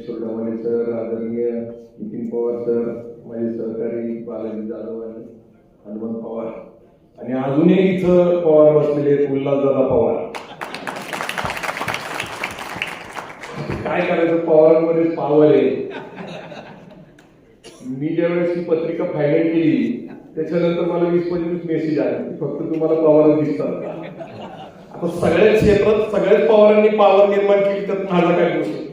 Kishore Dhamale sir आदरणीय Nitin Pawar sir माझे सहकारी बालाजी जाधव आणि हनुमंत पवार. आणि अजूनही इथं पवार बसलेले आहेत, उल्हासदादा पवार. काय करायचं? पवारांमध्ये पावले. आहे मी ज्यावेळेस ही पत्रिका फायनल केली त्याच्यानंतर मला वीस पंचवीस मेसेज आले. फक्त तुम्हाला पवार दिसतात. आता सगळ्याच क्षेत्रात सगळ्याच पवारांनी पावर निर्माण केली तर माझा काय गोष्ट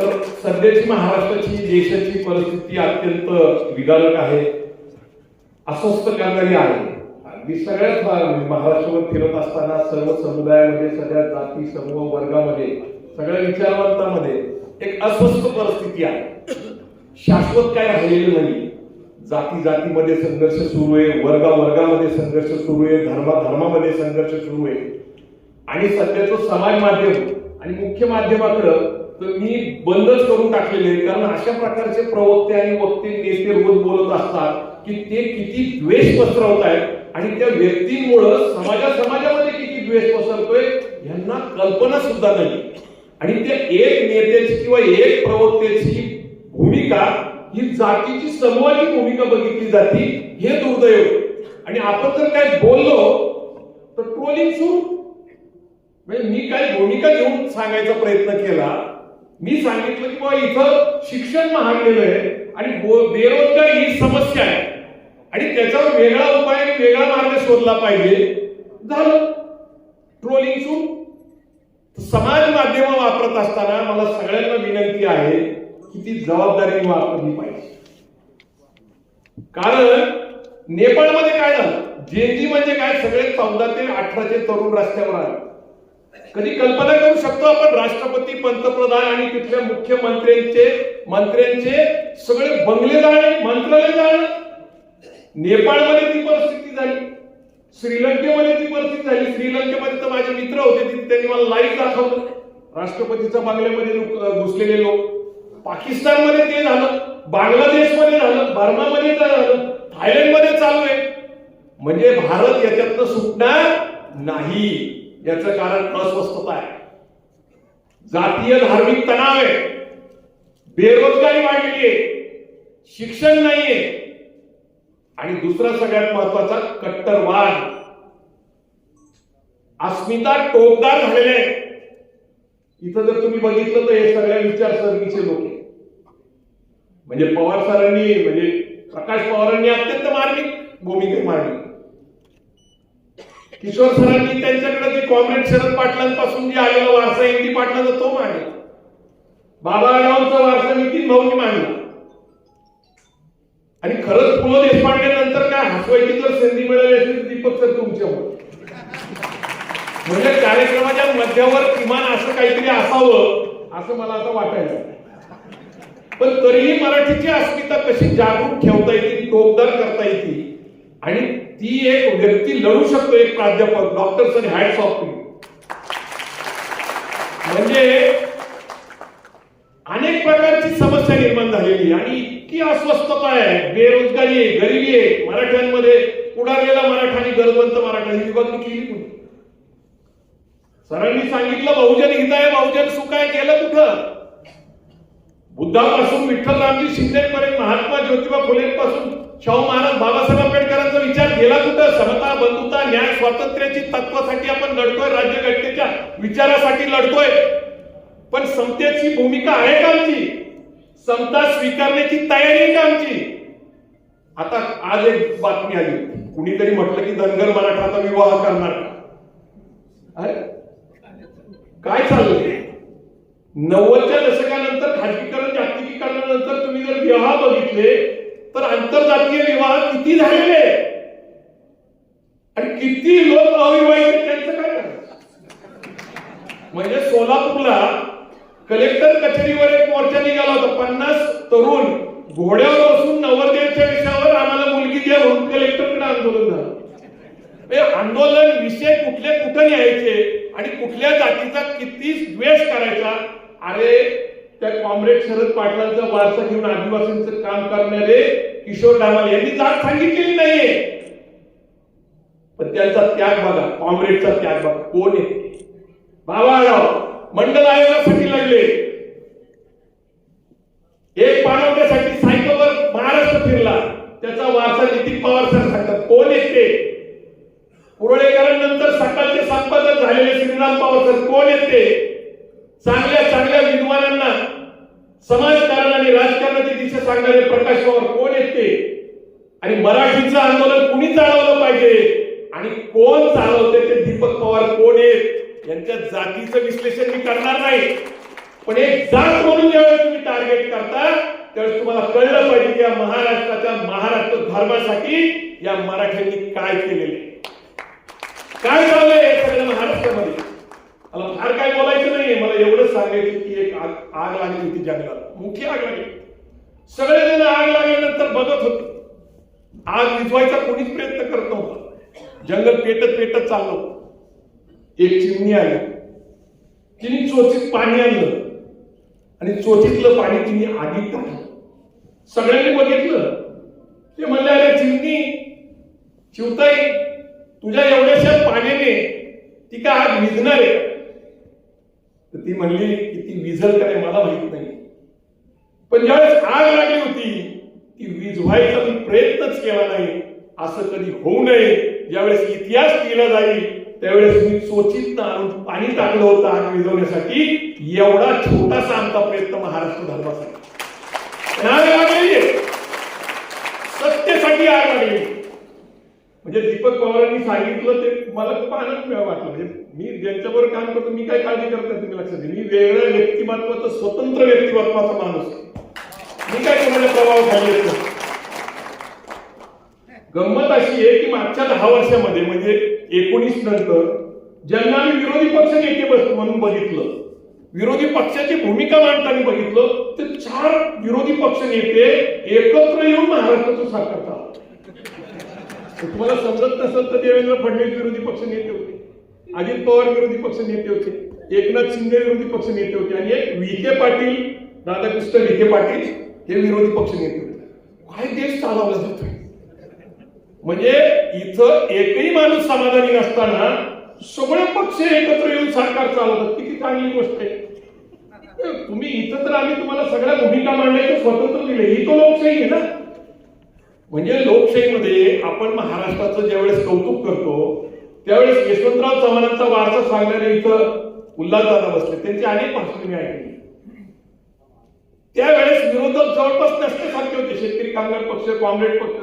तर सध्याची महाराष्ट्राची देशाची परिस्थिती अत्यंत विदारक आहे. अस्वस्थ करणारी आहे. अगदी सगळ्याच महाराष्ट्रावर फिरत असताना सर्व समुदायामध्ये सगळ्या जाती समूह वर्गामध्ये सगळ्या विचारवंतामध्ये एक अस्वस्थ परिस्थिती आहे. शाश्वत काय राहिलेलं नाही. जाती जातीमध्ये संघर्ष सुरू आहे वर्गा वर्गामध्ये संघर्ष सुरू आहे धर्मा धर्मामध्ये संघर्ष सुरू आहे. आणि सध्याचं समाज माध्यम आणि मुख्य माध्यमाकडं तर मी बंदच करून टाकलेले कारण अशा प्रकारचे प्रवक्ते आणि वक्ते नेते रोज बोलत असतात की ते किती द्वेष पसरवत आहेत आणि त्या व्यक्तींमुळं समाजा समाजामध्ये किती द्वेष पसरतोय यांना कल्पना सुद्धा नाही. आणि त्या एक नेत्याची किंवा एक प्रवक्त्याची भूमिका ही जातीची समूहाची भूमिका बघितली जाते हे दुर्दैव. आणि आपण जर काय बोललो तर ट्रोलिंग सुरू. म्हणजे मी काय भूमिका घेऊन सांगायचा प्रयत्न केला मी सांगितलं की बाबा इथं शिक्षण महागलेलं आहे आणि बेरोजगार ही समस्या आहे. आणि त्याच्यावर वेगळा उपाय आणि वेगळा मार्ग शोधला पाहिजे. झालं. ट्रोलिंग सुरू समाज माध्यम वापरत असताना मला सगळ्यांना विनंती आहे की ती जबाबदारीने वापरली पाहिजे. कारण नेपाळमध्ये काय झालं? जेजी म्हणजे काय? सगळे चौदा ते अठराचे तरुण रस्त्यावर आले. कधी कल्पना करू शकतो आपण राष्ट्रपती पंतप्रधान आणि तिथल्या मुख्यमंत्र्यांचे मंत्र्यांचे सगळे बंगले जाणे मंत्रालय जाणे. नेपाळमध्ये ती परिस्थिती झाली. श्रीलंकेमध्ये ती परिस्थिती झाली. श्रीलंकेमध्ये तर माझे मित्र होते तिथे त्यांनी मला लाईव्ह दाखवलं. राष्ट्रपतीच्या बंगल्यामध्ये लोक घुसलेले लोक. पाकिस्तानमध्ये ते झालं. बांगलादेशमध्ये झालं. बर्मामध्ये झालं. थायलंडमध्ये चालू आहे. म्हणजे भारत याच्यातनं सुटणार नाही. याचं कारण अस्वस्थता आहे. जातीय धार्मिक तणाव आहे. बेरोजगारी वाढलेली आहे. शिक्षण नाहीये. आणि दुसरा सगळ्यात महत्त्वाचा कट्टरवाद अस्मिता टोकदार झालेले आहे इथं जर तुम्ही बघितलं तर हे सगळ्या विचारसरणीचे लोक म्हणजे पवार सरांनी म्हणजे प्रकाश पवारांनी अत्यंत मार्मिक भूमिका मांडली. किशोर सरांनी त्यांच्याकडे जे कॉम्रेड शरद पाटलांपासून जे आलेला वारसा एन डी पाटलाचा तो मांडला बाबा आढावांचा वारसा नितीन भाऊनी मांडला आणि खरंच पु. ल. देशपांडे नंतर काय हसवायची जर संधी मिळाली असेल दीपक सर तुमच्या म्हणजे कार्यक्रमाच्या मध्यावर किमान असं काहीतरी असावं असं मला आता वाटायचं. पण तरीही मराठीची अस्मिता कशी जागरूक ठेवता येते टोकदार करता येते आणि ती एक व्यक्ती लढू शकतो एक प्राध्यापक डॉक्टर सर हॅट्स ऑफ म्हणजे अनेक प्रकारची समस्या निर्माण झालेली आणि इतकी अस्वस्थता आहे. बेरोजगारी आहे गरिबी आहे. मराठ्यांमध्ये उडालेला मराठा आणि गरजवंत मराठा ही विभागणी केली कुठे सरांनी सांगितलं बहुजन हित आहे बहुजन सुख आहे गेलं कुठं? बुद्धापासून विठ्ठल रामजी शिंदेपर्यंत महात्मा ज्योतिबा फुलेपासून शाहू महाराज बाबासाहेब आंबेडकरांचा विचार गेला कुठं? समता बंधुता न्याय स्वातंत्र्याची तत्वासाठी आपण लढतोय राज्यघटनेच्या विचारासाठी लढतोय. पण समतेची भूमिका आहे का आमची? समता स्वीकारण्याची तयारी आहे का आमची? आता आज एक बातमी आली. कुणीतरी म्हटलं की धनगर मराठा आता विवाह करणार. अरे काय चाललंय? नव्वदच्या दशकानंतर खाजगीकरण जागतिकीकरणानंतर तुम्ही जर विवाह बघितले तर आंतरजातीय विवाह किती झालेले आणि किती लोक अविवाहित त्यांचं काय म्हणजे सोलापूरला कलेक्टर कचेरीवर एक मोर्चा निघाला होता पन्नास तरुण घोड्यावर बसून नवरदेवच्या विषयावर आम्हाला मुलगी द्या म्हणून कलेक्टरकडे आंदोलन झालं. हे आंदोलन विषय कुठले कुठं न्यायचे आणि कुठल्या जातीचा किती द्वेष करायचा? अरे त्या कॉम्रेड शरद पाटलांचा वारसा घेऊन आदिवासींचं काम करणारे किशोर डामाल यांनी जात सांगितलेली नाहीये. पण त्यांचा त्याग बघा कॉम्रेडचा त्याग बघा. कोण आहे? बाबा मंडल आयोगासाठी लढले एक पाणवण्यासाठी सायकलवर महाराष्ट्र फिरला. त्याचा वारसा नितीन पवार सर सांगतात. कोण येते पुरळेकरांनंतर सकाळचे संपादक झालेले श्रीराम पवार सर कोण येते चांगल्या चांगल्या विद्वानांना समाजकारण आणि राजकारणाची दिशा सांगणारे प्रकाश पवार कोण येते आणि मराठीचं आंदोलन कुणी चालवलं पाहिजे? आणि कोण चालवते ते दीपक पवार कोण आहेत? यांच्या जातीचं विश्लेषण मी करणार नाही. पण एक जात म्हणून ज्यावेळेस तुम्ही टार्गेट करता त्यावेळेस तुम्हाला कळलं पाहिजे की या महाराष्ट्राच्या महाराष्ट्र धर्मासाठी या मराठ्यांनी काय केलेले काय चाललंय सगळ्या महाराष्ट्रामध्ये? मला फार काय बोलायचं नाहीये. मला एवढंच सांगायचं की आग आग लागली होती जंगलात. मोठी आग लागली सगळेजण आग लागल्यानंतर बघत होते. आग विझवायचा कोणीच प्रयत्न करत नव्हता. जंगल पेटत पेटत चाललं एक चिमणी आली. तिने चोचीत पाणी आणलं. आणि चोचीतलं पाणी तिने आगीत टाकलं. सगळ्यांनी बघितलं. ते म्हणले अरे चिमणी चिवताई तुझ्या एवढ्याशा पाण्याने ती काय आग विझणार आहे? तर ती म्हणली की ती विझल काय मला माहीत नाही. पण ज्यावेळेस आग लागली होती ती विझवायचा मी प्रयत्नच केला नाही. असं कधी होऊ नये. ज्यावेळेस इतिहास केला जाईल त्यावेळेस मी चोचीत आणून पाणी टाकलं होतं आग विझवण्यासाठी. एवढा छोटासा आमचा प्रयत्न महाराष्ट्र धर्मासाठी. आग लागलेली आहे. सत्तेसाठी आग लागलेली म्हणजे दीपक पवारांनी सांगितलं ते मला खूप आनंद वाटलं. म्हणजे मी ज्यांच्याबरोबर काम करतो मी काय काळजी करत नाही तुम्ही लक्षात मी वेगळ्या व्यक्तिमत्वाचं स्वतंत्र व्यक्तिमत्वाचा माणूस मी काय तुम्हाला प्रभाव खाली गंमत अशी आहे की मागच्या दहा वर्षामध्ये म्हणजे एकोणीस नंतर ज्यांना आम्ही विरोधी पक्ष नेते बसतो म्हणून बघितलं विरोधी पक्षाची भूमिका मांडताना बघितलं तर चार विरोधी पक्ष नेते एकत्र येऊन महाराष्ट्राचं सरकार तुम्हाला समजत नसेल तर देवेंद्र फडणवीस विरोधी पक्ष नेते होते. अजित पवार विरोधी पक्ष नेते होते. एकनाथ शिंदे विरोधी पक्ष नेते होते. आणि एक विखे पाटील राधाकृष्ण विखे पाटील हे विरोधी पक्ष नेते होते. काय देश चालवला जातोय म्हणजे इथं एकही माणूस समाधानी नसताना सगळे पक्ष एकत्र येऊन सरकार चालवतात. किती चांगली गोष्ट आहे. तुम्ही इथं तर आम्ही तुम्हाला सगळ्या भूमिका मांडण्याचं स्वतंत्र दिले ही तो लोकशाही आहे ना? म्हणजे लोकशाहीमध्ये आपण महाराष्ट्राचं ज्यावेळेस कौतुक करतो त्यावेळेस यशवंतराव चव्हाणांचा वारसा सांगणारे इथं उल्हासदादा बसले त्यांची अनेक भाषणे मी ऐकली. त्यावेळेस विरोधक जवळपास नसल्यासारखे होते. शेतकरी कामगार पक्ष कॉम्रेड पक्ष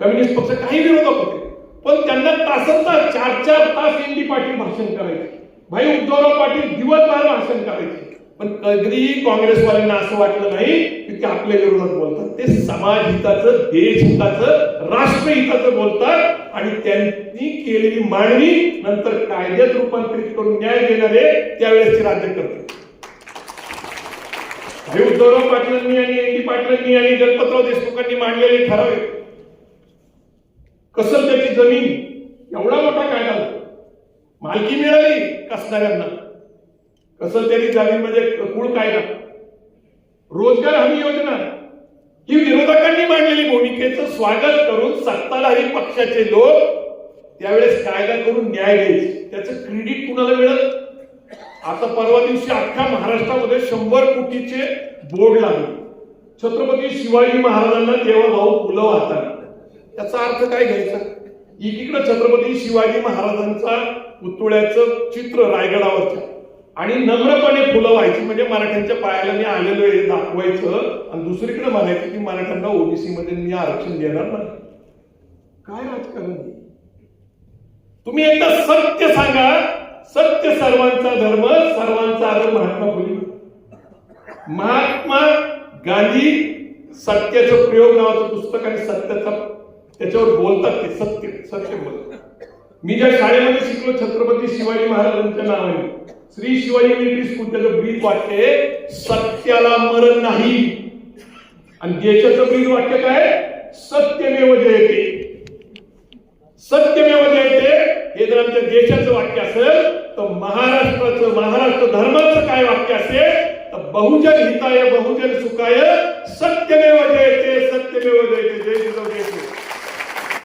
कम्युनिस्ट पक्ष काही विरोधक होते. पण त्यांना तासन तास चार चार तास एन डी पाटील भाषण करायचे. भाई उद्धवराव पाटील दिवसभर भाषण करायचे. पण कधीही काँग्रेसवाल्यांना असं वाटलं नाही की ते आपल्या विरोधात बोलतात. ते समाज हिताचं देश हिताचं राष्ट्र हिताचं बोलतात आणि त्यांनी केलेली मांडणी नंतर कायद्यात रूपांतरित करून न्याय देणारे त्यावेळेसचे राज्य करतात. हे उद्धवराव पाटलांनी आणि एन डी पाटलांनी आणि गणपतराव देशमुखांनी मांडलेले ठराव आहेत. कसं त्याची जमीन एवढा मोठा कायदा मालकी मिळाली कसणाऱ्यांना? कसं त्यांनी जमीन म्हणजे कुळ कायदा. रोजगार हमी योजना. ही विरोधकांनी मांडलेली भूमिकेचं स्वागत करून सत्ताधारी पक्षाचे लोक त्यावेळेस कायदा करून न्याय द्यायचे त्याचं क्रेडिट कुणाला मिळत आता परवा दिवशी अख्ख्या महाराष्ट्रामध्ये शंभर कोटीचे बोर्ड लागले. छत्रपती शिवाजी महाराजांना तेव्हा भाऊ फुलं वाहतात त्याचा अर्थ काय घ्यायचा? एकीकडे छत्रपती शिवाजी महाराजांचा पुतळ्याचं चित्र रायगडावरच्या आणि नम्रपणे फुलं व्हायची. म्हणजे मराठ्यांच्या पायाला मी आलेलो आहे हे दाखवायचं. आणि दुसरीकडे म्हणायचं की मराठ्यांना ओबीसी मध्ये मी आरक्षण देणार नाही. काय राजकारण तुम्ही एकदा सत्य सांगा. सत्य सर्वांचा धर्म सर्वांचा आदर महात्मा फुले. महात्मा गांधी सत्याचं प्रयोग नावाचं पुस्तक आणि सत्याचा त्याच्यावर बोलतात ते सत्य सत्य बोलतात. मी ज्या शाळेमध्ये शिकलो छत्रपती शिवाजी महाराजांच्या नावाने श्री शिवाजी मिलिटरी स्कूल त्याचं ब्रीद वाक्य सत्याला मरण नाही. आणि देशाचं ब्रीद वाक्य काय? सत्यमेव जयते. सत्यमेव जयते हे जर आमच्या देशाचं वाक्य असेल तर महाराष्ट्राचं महाराष्ट्र धर्माचं काय वाक्य असेल तर बहुजन हिताय बहुजन सुखाय सत्यमेव जयते सत्यमेव जयते. जय जयते